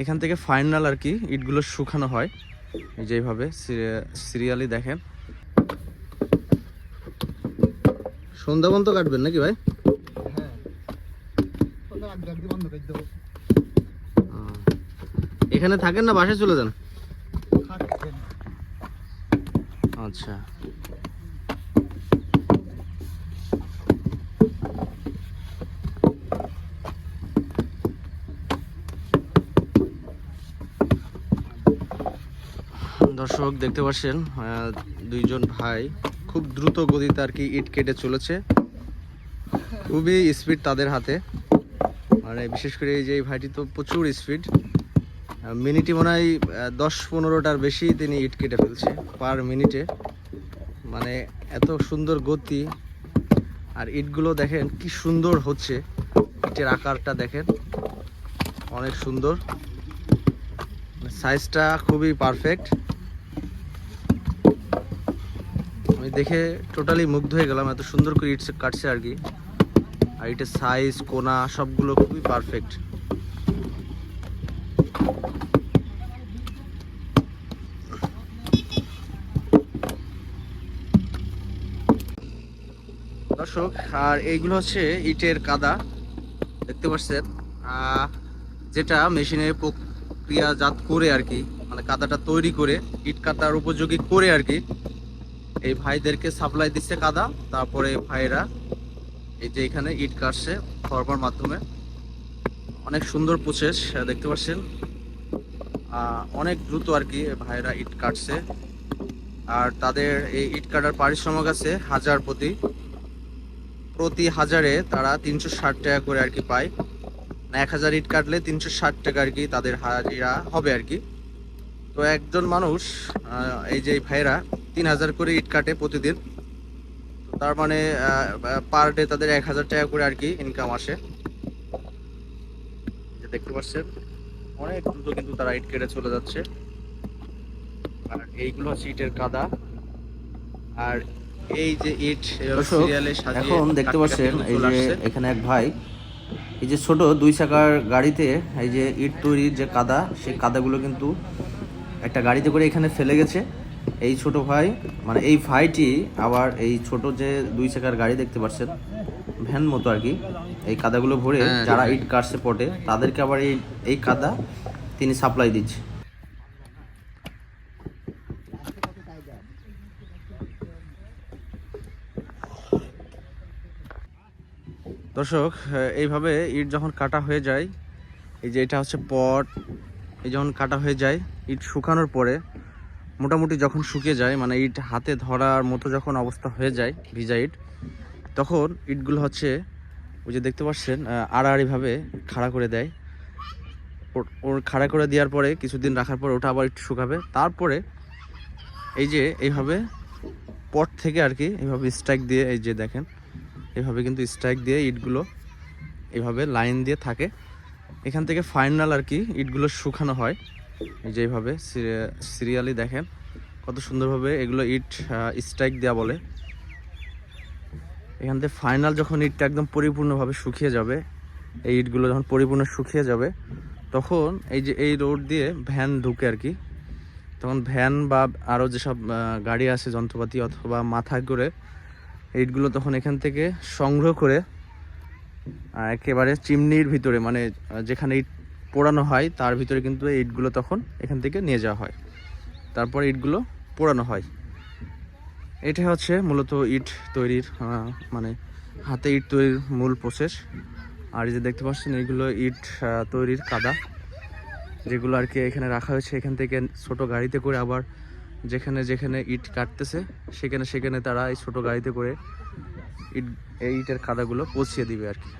এখান থেকে ফাইনাল আর কি ইটগুলো শুকানো হয়। এই যে এইভাবে সিরিয়ালি দেখেন। সন্ধ্যা পর্যন্ত কাটবেন নাকি ভাই? এখানে থাকেন না বাসায় চলে যান? আচ্ছা। দর্শক, দেখতে পাচ্ছেন দুইজন ভাই খুব দ্রুত গতিতে আর কি ইট কেটে চলেছে। খুবই স্পিড তাদের হাতে। মানে বিশেষ করে এই যে এই ভাইটি তো প্রচুর স্পিড মিনিটে মনে হয় দশ পনেরোটার বেশি তিনি ইট কেটে ফেলছে পার মিনিটে। মানে এত সুন্দর গতি। আর ইটগুলো দেখেন কি সুন্দর হচ্ছে। ইটের আকারটা দেখেন, অনেক সুন্দর। সাইজটা খুবই পারফেক্ট দেখে টোটালি মুগ্ধ হয়ে গেলাম, এত সুন্দর করে ইট কাটছে আর কি। আর ইটের সাইজ কোনা, সবগুলো খুবই পারফেক্ট দর্শক, আর এইগুলো হচ্ছে ইটের কাদা। দেখতে পাচ্ছেন যেটা মেশিনে প্রক্রিয়াজাত করে আর কি মানে কাদাটা তৈরি করে, ইট কাদার উপযোগী করে আর কি। এই ভাইদেরকে সাপ্লাই দিচ্ছে কাদা, তারপরে ভাইরা এই যে এখানে ইট কাটছে খরবার মাধ্যমে। অনেক সুন্দর প্রসেস দেখতে পাচ্ছেন। অনেক দ্রুত আর কি ভাইরা ইট কাটছে। আর তাদের এই ইট কাটার পারিশ্রমিক আছে হাজার প্রতি। প্রতি হাজারে তারা তিনশো ষাট টাকা করে আর কি পায়। মানে এক হাজার ইট কাটলে তিনশো ষাট টাকা আর কি তাদের হাজিরা হবে আর কি। তো একজন মানুষ এই যে ভাইরা তিন হাজার করে ইট কাটে প্রতিদিন। তার মানে পার ডে তাদের এক হাজার টাকা করে আর কি ইনকাম আসে। যে দেখতে পাচ্ছেন অনেক দ্রুত কিন্তু তারা ইট কেটে চলে যাচ্ছে। আর এইগুলো হচ্ছে ইটের কাদা। আর এই যে ইট দর্শক, সিরিয়ালে সাজিয়ে এখন দেখতে পাচ্ছেন এই যে এখানে এক ভাই এই যে ছোট দুই চাকার গাড়িতে এই যে ইট তৈরির যে কাদা সেই কাদাগুলো কিন্তু একটা গাড়িতে করে এখানে ফেলে গেছে। এই ছোট ভাই মানে এই ভাইটি আবার এই ছোট যে দুই চাকার গাড়ি দেখতে পাচ্ছেন ভ্যান মতো আর কি এই কাদাগুলো ভরে হ্যাঁ, যারা হ্যাঁ। ইট কাটছে পটে তাদেরকে আবার এই এই কাদা তিনি সাপ্লাই দিচ্ছে দর্শক এইভাবে ইট যখন কাটা হয়ে যায় এই যে এটা হচ্ছে পট এই যখন কাটা হয়ে যায় ইট শুকানোর পরে মোটামুটি যখন শুকিয়ে যায় মানে ইট হাতে ধরার মতো যখন অবস্থা হয়ে যায়, ভিজা ইট, তখন ইটগুলো হচ্ছে ওই যে দেখতে পাচ্ছেন আড়াআড়িভাবে খাড়া করে দেয়। ওর- খাড়া করে দেওয়ার পরে কিছুদিন রাখার পর ওটা আবার একটু শুকাবে। তারপরে এই যে এইভাবে পট থেকে আর কি এইভাবে স্ট্রাইক দিয়ে, এই যে দেখেন এভাবে কিন্তু স্ট্রাইক দিয়ে ইটগুলো এভাবে লাইন দিয়ে থাকে। এখান থেকে ফাইনাল আর কি ইটগুলো শুকানো হয়। এই যে এইভাবে সিরিয়ালি দেখেন কত সুন্দরভাবে এগুলো ইট স্ট্রাইক দেওয়া বলে। এখান থেকে ফাইনাল যখন ইটটা একদম পরিপূর্ণভাবে শুকিয়ে যাবে, এই ইটগুলো যখন পরিপূর্ণ শুকিয়ে যাবে, তখন এই যে এই রোড দিয়ে ভ্যান ঢুকে আর কি। তখন ভ্যান বা আরও যেসব গাড়ি আছে, যন্ত্রপাতি অথবা মাথা করে ইটগুলো তখন এখান থেকে সংগ্রহ করে একেবারে চিমনির ভিতরে মানে যেখানে ইট পোড়ানো হয়, তার ভিতরে কিন্তু এই ইটগুলো তখন এখান থেকে নিয়ে যাওয়া হয়। তারপর ইটগুলো পোড়ানো হয়। এটা হচ্ছে মূলত ইট তৈরির মানে হাতে ইট তৈরির মূল প্রসেস আর এই যে দেখতে পাচ্ছেন এইগুলো ইট তৈরির কাদা, যেগুলো আর কি এখানে রাখা হয়েছে। এখান থেকে ছোট গাড়িতে করে আবার যেখানে যেখানে ইট কাটতেছে, সেখানে সেখানে তারা এই ছোট গাড়িতে করে ইট, এই ইটের কাদাগুলো পৌঁছিয়ে দিবে আর কি।